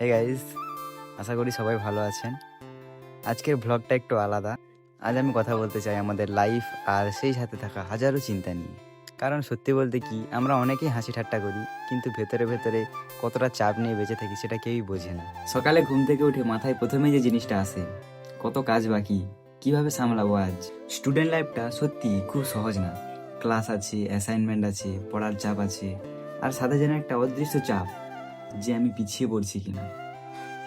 Hey guys আশা করি সবাই ভালো আছেন। আজকের ভ্লগটা একটু আলাদা। আজ আমি কথা বলতে চাই আমাদের লাইফ আর সেই সাথে থাকা হাজারো চিন্তা নিয়ে। কারণ সত্যি বলতে কি, আমরা অনেকেই হাসি ঠাট্টা করি, কিন্তু ভেতরে ভেতরে কতটা চাপ নিয়ে বেঁচে থাকি সেটা কেউই বোঝে না। সকালে ঘুম থেকে উঠে মাথায় প্রথমে যে জিনিসটা আসে, কত কাজ বাকি, কীভাবে সামলাবো আজ? স্টুডেন্ট লাইফটা সত্যি খুব সহজ না। ক্লাস আছে অ্যাসাইনমেন্ট আছে, পড়ার চাপ আছে, আর সাথে যেন একটা অদৃশ্য চাপ। যে আমি পিছিয়ে পড়ছি কিনা।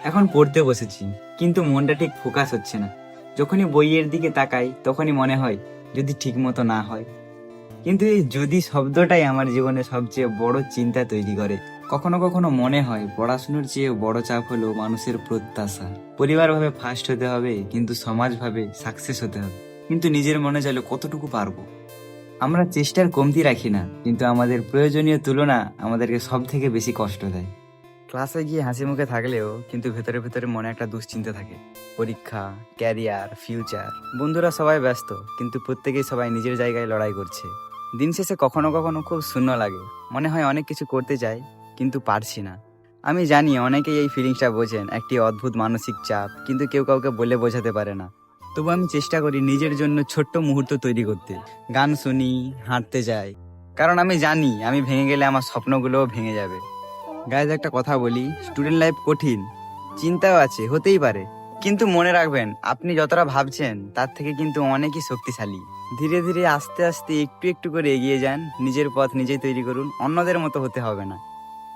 এখন পড়তে বসেছি, কিন্তু মনটা ঠিক ফোকাস হচ্ছে না। যখনই বইয়ের দিকে তাকাই, তখনই মনে হয় যদি ঠিক মতো না হয়। কিন্তু এই যদি শব্দটাই আমার জীবনে সবচেয়ে বড় চিন্তা তৈরি করে, কখনো কখনো মনে হয় পড়াশুনোর চেয়ে বড় চাপ হলো মানুষের প্রত্যাশা। পরিবার ভাবে ফার্স্ট হতে হবে, কিন্তু সমাজ ভাবে সাকসেস হতে হবে। কিন্তু নিজের মনে চাইলে কতটুকু পারব? আমরা চেষ্টার কমতি রাখি না, কিন্তু আমাদের প্রয়োজনীয় তুলনা আমাদেরকে সব থেকে বেশি কষ্ট দেয়। ক্লাসে গিয়ে হাসি মুখে থাকলেও কিন্তু ভেতরে ভেতরে মনে একটা দুশ্চিন্তা থাকে। পরীক্ষা ক্যারিয়ার ফিউচার বন্ধুরা সবাই ব্যস্ত, কিন্তু প্রত্যেকেই সবাই নিজের জায়গায় লড়াই করছে। দিন শেষে কখনো কখনো খুব শূন্য লাগে। মনে হয় অনেক কিছু করতে চাই, কিন্তু পারছি না। আমি জানি অনেকেই এই ফিলিংসটা বোঝেন, একটি অদ্ভুত মানসিক চাপ, কিন্তু কেউ কাউকে বলে বোঝাতে পারে না। তবু আমি চেষ্টা করি নিজের জন্য ছোট্ট মুহূর্ত তৈরি করতে। গান শুনি, হাঁটতে যাই। কারণ আমি জানি, আমি ভেঙে গেলে আমার স্বপ্নগুলোও ভেঙে যাবে। গাইজ একটা কথা বলি স্টুডেন্ট লাইফ কঠিন চিন্তাও আছে হতেই পারে। কিন্তু মনে রাখবেন আপনি যতটা ভাবছেন তার থেকে কিন্তু অনেকই শক্তিশালী। ধীরে ধীরে আস্তে আস্তে একটু একটু করে এগিয়ে যান নিজের পথ নিজেই তৈরি করুন অন্যদের মতো হতে হবে না।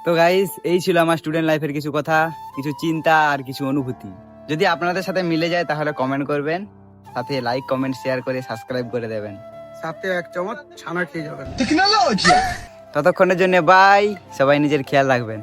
তো গাইজ এই ছিল আমার স্টুডেন্ট লাইফের কিছু কথা কিছু চিন্তা আর কিছু অনুভূতি। যদি আপনাদের সাথে মিলে যায় তাহলে কমেন্ট করবেন সাথে লাইক কমেন্ট শেয়ার করে সাবস্ক্রাইব করে দেবেন। সাথে এক চামচ ছানা খেয়ে যাবেন। ততক্ষণের জন্য বাই সবাই নিজের খেয়াল রাখবেন।